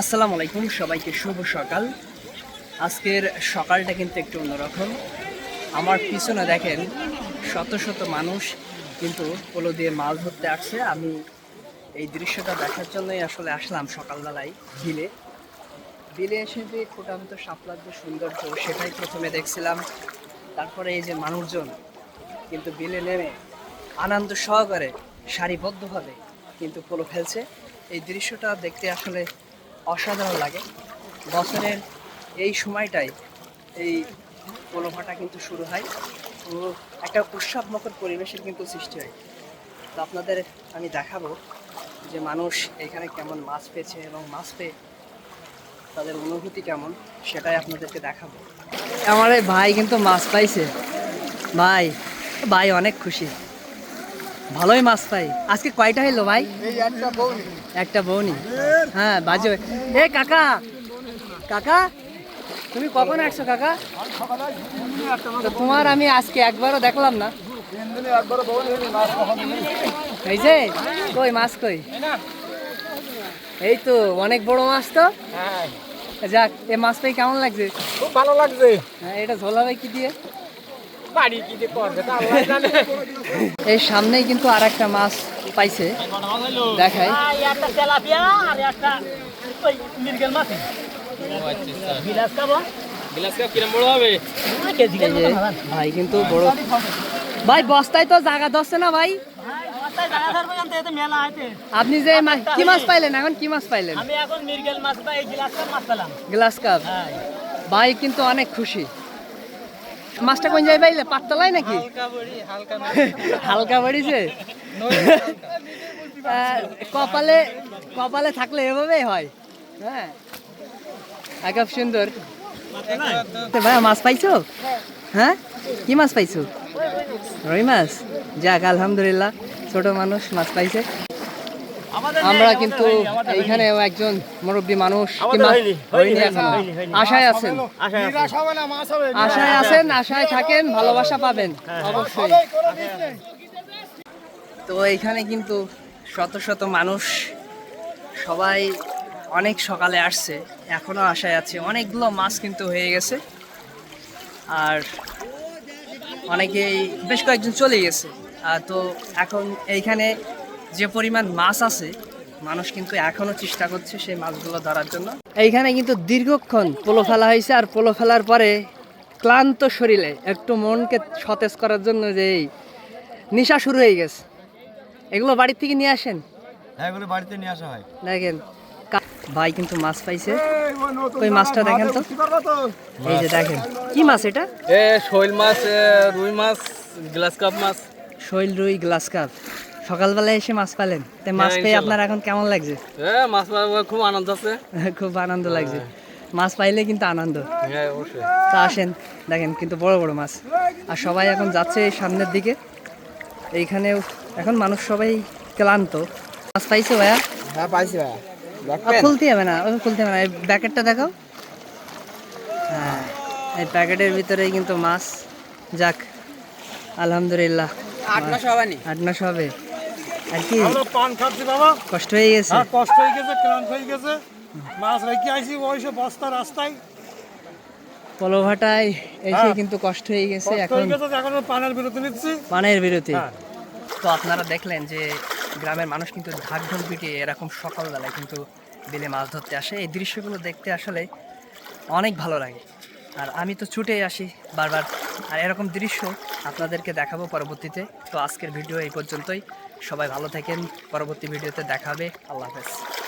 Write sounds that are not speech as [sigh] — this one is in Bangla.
আসসালামু আলাইকুম, সবাইকে শুভ সকাল। আজকের সকালটা কিন্তু একটু অন্যরকম। আমার পিছনে দেখেন শত শত মানুষ কিন্তু পোলো দিয়ে মাছ ধরতে আসছে। আমি এই দৃশ্যটা দেখার জন্যই আসলে আসলাম সকালবেলায় বিলে। বিলে এসে যে ফুটান্ত শাপলার যে সৌন্দর্য, সেটাই প্রথমে দেখছিলাম। তারপরে এই যে মানুষজন কিন্তু বিলে নেমে আনন্দ সহকারে সারিবদ্ধভাবে কিন্তু পোলো ফেলছে। এই দৃশ্যটা দেখতে আসলে অসাধারণ লাগে। বছরের এই সময়টাই এই পোলোভাটা কিন্তু শুরু হয় ও একটা উৎসবমুখর পরিবেশের কিন্তু সৃষ্টি হয়। তো আপনাদের আমি দেখাবো যে মানুষ এখানে কেমন মাছ পেয়েছে এবং মাছ পেয়ে তাদের অনুভূতি কেমন সেটাই আপনাদেরকে দেখাবো। আমার ভাই কিন্তু মাছ পাইছে। ভাই ভাই অনেক খুশি। ভালোই মাছ পাই। আজকে কয়টা হইল ভাই? একটা বউনি হ্যাঁ বাজে। এ কাকা! কাকা তুমি কখন আসছো কাকা? তো তোমার আমি আজকে একবারও দেখলাম না। এই যে কই মাছ কই? এই তো অনেক বড় মাছ তো। হ্যাঁ। যাক এ মাছটাই কেমন লাগছে? খুব ভালো লাগছে। হ্যাঁ এটা ঝোলাবে কি দিয়ে? বাড়ি কি যে করবে তা আল্লাহ জানে। এই সামনেই কিন্তু আর একটা মাছ পাইছে। দেখাই। একটা তেলাপিয়া আর একটা ওই মিরগেল মাছ। বিলাস খাব। বিলাস কাপ কিরম বড় হবে? কেজি এই যে ভাই কিন্তু বড়। ভাই বস্তায় তো জায়গা ধরছে না ভাই? আপনি যে কি মাছ পাইলেন এখন? কি মাছ পাইলেন? আমি এখন মিরগেল মাছ বা এই কাপ মাছ পেলাম। Glass cup. হ্যাঁ। ভাই কিন্তু অনেক খুশি। মাছটা কোন জায়গায় পাইলে? পাততলায় নাকি? হালকা বাড়িছে [laughs] কপালে কপালে থাকলে এভাবেই হয়। হ্যাঁ। খুব সুন্দর। ভাই মাছ পাইছো? হ্যাঁ? কি মাছ পাইছো? রুই মাছ? যাক আলহামদুলিল্লাহ ছোট মানুষ মাছ পাইছে। আমরা কিন্তু এইখানে একজন মুরব্বী মানুষ আশায় আছেন? আশায় আছেন। আশায় থাকেন ভালোবাসা পাবেন। অবশ্যই। তো এইখানে কিন্তু শত শত মানুষ সবাই অনেক সকালে আসছে এখনও আশায় আছে। অনেকগুলো মাছ কিন্তু হয়ে গেছে। আর অনেকেই বেশ কয়েকজন চলে গেছে। আর তো এখন এইখানে যে পরিমাণ মাছ আছে মানুষ কিন্তু এখনও চেষ্টা করছে সেই মাছগুলো ধরার জন্য। এইখানে কিন্তু দীর্ঘক্ষণ পোলো ফেলা হয়েছে আর পোলো ফেলার পরে ক্লান্ত শরীরে একটু মনকে সতেজ করার জন্য যে এই নেশা শুরু হয়ে গেছে। এগুলো বাড়ির থেকে নিয়ে আসেন? এগুলো বাড়িতে নিয়ে আসা হয়। দেখেন ভাই কিন্তু মাছ পাইছে। ওই মাছটা দেখেন তো? এই যে দেখেন কি মাছ এটা? এ শৈল মাছ রুই মাছ গ্লাস কাপ মাছ। শৈল রুই গ্লাস কাপ। সকালবেলায় এসে মাছ পালেন। তাই মাছ হ্যাঁ, পেয়ে আপনার এখন কেমন লাগছে? এ মাছ পাওয়ার খুব আনন্দ আছে। [laughs] খুব আনন্দ লাগছে। মাছ পাইলে কিন্তু আনন্দ। হ্যাঁ অবশ্যই। তা আসেন দেখেন কিন্তু বড় বড় মাছ। আর সবাই এখন যাচ্ছে এই সামনের দিকে। এইখানেও এখন মানুষ সবাই ক্লান্ত। মাছ পাইছে ভাইয়া? হ্যাঁ পাইছি ভাই আর খুলতে হবে না খুলতে হবে না। এই প্যাকেটটা দেখাও। হ্যাঁ এই প্যাকেটের ভিতরেই কিন্তু মাছ। যাক আলহামদুলিল্লাহ। আট মাস হবে নি আট নশো হবে। আর কি? আমরা পান খাচ্ছি বাবা। কষ্ট হয়ে গেছে। আর কষ্ট হয়ে গেছে ক্লান্ত হয়ে গেছে। মাছ রেখে ওই বস্তা রাস্তায়। পলোভাটায় এসে হ্যাঁ। কিন্তু কষ্ট হয়ে গেছে এখন। এখন পানের বিরতি নিচ্ছি। পানের বিরতি। হ্যাঁ। তো আপনারা দেখলেন যে গ্রামের মানুষ কিন্তু ঢাক ঢোল পিটিয়ে এরকম সকালবেলায় কিন্তু বিলে মাছ ধরতে আসে। এই দৃশ্যগুলো দেখতে আসলে অনেক ভালো লাগে। আর আমি তো ছুটে আসি বারবার। আর এরকম দৃশ্য আপনাদেরকে দেখাবো পরবর্তীতে। তো আজকের ভিডিও এই পর্যন্তই। সবাই ভালো থাকেন। পরবর্তী ভিডিওতে দেখা হবে। আল্লাহ হাফেজ।